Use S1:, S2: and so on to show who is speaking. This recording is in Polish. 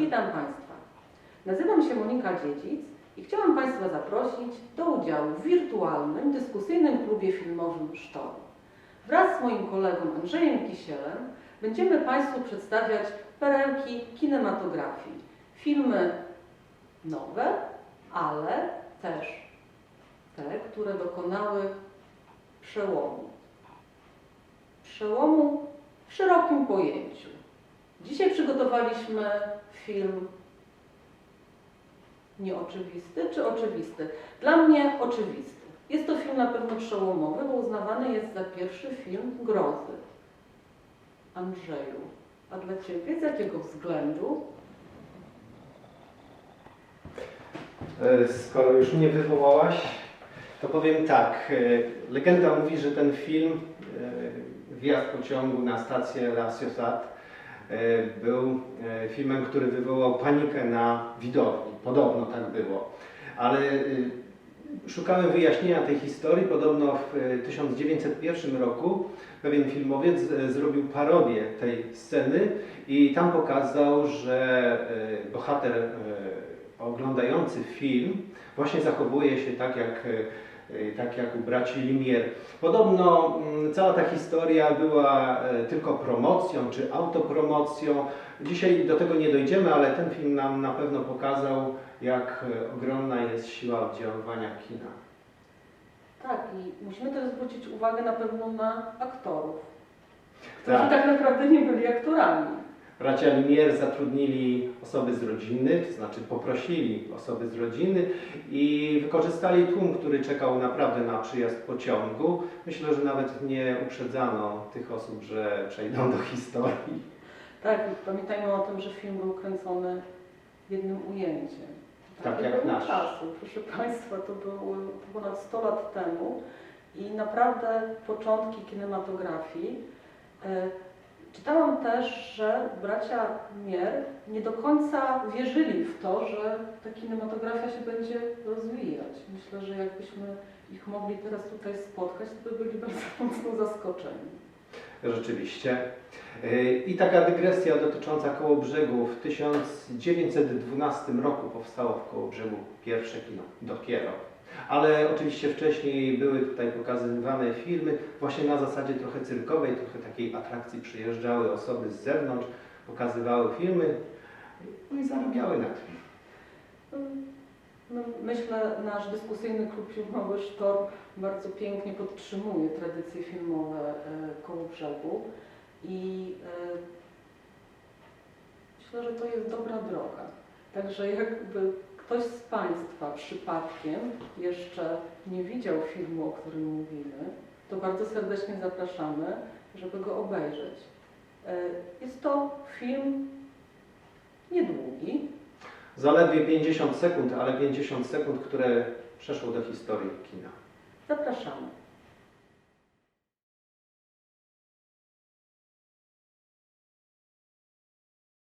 S1: Witam Państwa. Nazywam się Monika Dziedzic i chciałam Państwa zaprosić do udziału w wirtualnym, dyskusyjnym klubie filmowym Sztorm. Wraz z moim kolegą Andrzejem Kisielem będziemy Państwu przedstawiać perełki kinematografii. Filmy nowe, ale też te, które dokonały przełomu. Przełomu w szerokim pojęciu. Dzisiaj przygotowaliśmy film nieoczywisty czy oczywisty? Dla mnie oczywisty. Jest to film na pewno przełomowy, bo uznawany jest za pierwszy film grozy. Andrzeju, a dla Ciebie z jakiego względu?
S2: E, Skoro już mnie wywołałaś, to powiem tak. e, Legenda mówi, że ten film, e, wjazd pociągu na stację La Ciotat, e, był filmem, który wywołał panikę na widowni. Podobno tak było. Ale e, szukałem wyjaśnienia tej historii. Podobno w e, 1901 roku pewien filmowiec e, zrobił parodię tej sceny i tam pokazał, że bohater oglądający film właśnie zachowuje się tak jak, e, tak jak u braci Limier. Podobno mm, cała ta historia była e, tylko promocją czy autopromocją. Dzisiaj do tego nie dojdziemy, ale ten film nam na pewno pokazał, jak e, ogromna jest siła oddziaływania kina.
S1: Tak, i musimy też zwrócić uwagę na pewno na aktorów, którzy
S2: Tak.
S1: tak naprawdę nie byli aktorami.
S2: Bracia Limier zatrudnili osoby z rodziny, to znaczy poprosili osoby z rodziny i wykorzystali tłum, który czekał naprawdę na przyjazd pociągu. Myślę, że nawet nie uprzedzano tych osób, że przejdą do historii.
S1: Tak, pamiętajmy o tym, że film był kręcony jednym ujęciem.
S2: Tak
S1: Takie
S2: jak nasz.
S1: czasy. Proszę Państwa, to było ponad 100 lat temu i naprawdę początki kinematografii. Czytałam też, że bracia Mier nie do końca wierzyli w to, że ta kinematografia się będzie rozwijać. Myślę, że jakbyśmy ich mogli teraz tutaj spotkać, to by byli bardzo mocno zaskoczeni.
S2: Rzeczywiście. Yy, I taka dygresja dotycząca Kołobrzegu. W 1912 roku powstało w Kołobrzegu pierwsze kino. Dopiero. Ale oczywiście wcześniej były tutaj pokazywane filmy właśnie na zasadzie trochę cyrkowej, trochę takiej atrakcji. Przyjeżdżały osoby z zewnątrz, pokazywały filmy no i zarabiały na tym.
S1: No, myślę, nasz dyskusyjny klub filmowy Sztorm bardzo pięknie podtrzymuje tradycje filmowe e, koło brzegu i e, myślę, że to jest dobra droga. Także jakby ktoś z Państwa przypadkiem jeszcze nie widział filmu, o którym mówimy, to bardzo serdecznie zapraszamy, żeby go obejrzeć. E, Jest to film niedługi,
S2: Zaledwie 50 sekund, ale 50 sekund, które przeszło do historii kina.
S1: Zapraszamy.